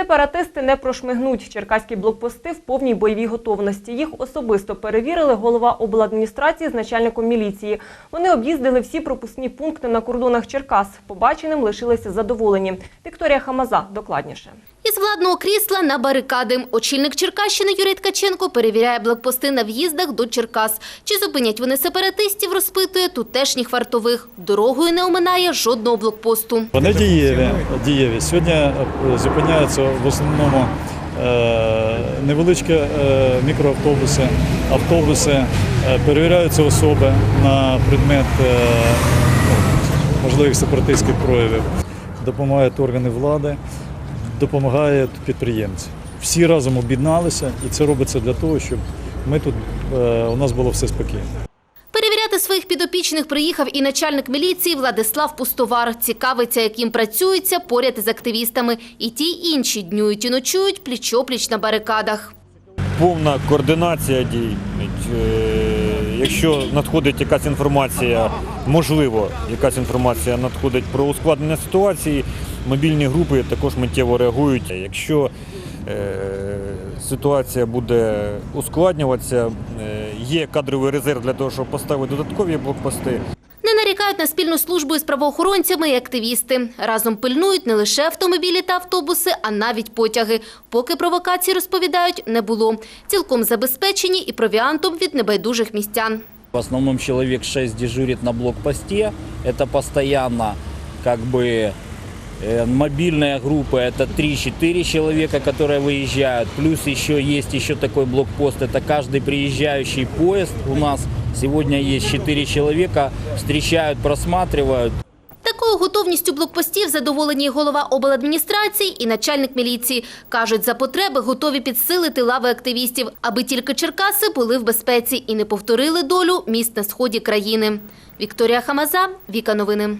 Сепаратисти не прошмигнуть. Черкаські блокпости в повній бойовій готовності. Їх особисто перевірили голова обладміністрації з начальником міліції. Вони об'їздили всі пропускні пункти на кордонах Черкас. Побаченим лишилися задоволені. Вікторія Хамаза докладніше. Владного крісла на барикади. Очільник Черкащини Юрій Ткаченко перевіряє блокпости на в'їздах до Черкас. Чи зупинять вони сепаратистів, розпитує тутешніх вартових. Дорогою не оминає жодного блокпосту. Вони дієві. дієві. Сьогодні е, зупиняються в основному е, невеличкі е, мікроавтобуси, автобуси, перевіряються особи на предмет ну, можливих сепаратистських проявів, допомагають органи влади, допомагають підприємці. Всі разом об'єдналися, і це робиться для того, щоб ми тут е, у нас було все спокійно. Перевіряти своїх підопічних приїхав і начальник міліції Владислав Пустовар. Цікавиться, як їм працюється поряд із активістами. І ті інші днюють і ночують пліч-опліч на барикадах. Повна координація дій. Е, Якщо надходить якась інформація, можливо, якась інформація надходить про ускладнення ситуації, мобільні групи також миттєво реагують. Якщо е, ситуація буде ускладнюватися, е, є кадровий резерв для того, щоб поставити додаткові блокпости Не нарікають на спільну службу із правоохоронцями і активісти. Разом пильнують не лише автомобілі та автобуси, а навіть потяги. Поки провокацій, розповідають, не було. Цілком забезпечені і провіантом від небайдужих містян. В основном человек 6 дежурит на блокпосте. Это постоянно как бы э, мобильная группа, это 3-4 человека, которые выезжают. Плюс еще есть еще такой блокпост, это каждый приезжающий поезд у нас. Сегодня есть 4 человека, встречают, просматривают. Такою готовністю блокпостів задоволені голова обладміністрації і начальник міліції. Кажуть, за потреби готові підсилити лави активістів, аби тільки Черкаси були в безпеці і не повторили долю міст на сході країни. Вікторія Хамаза, Віка Новини.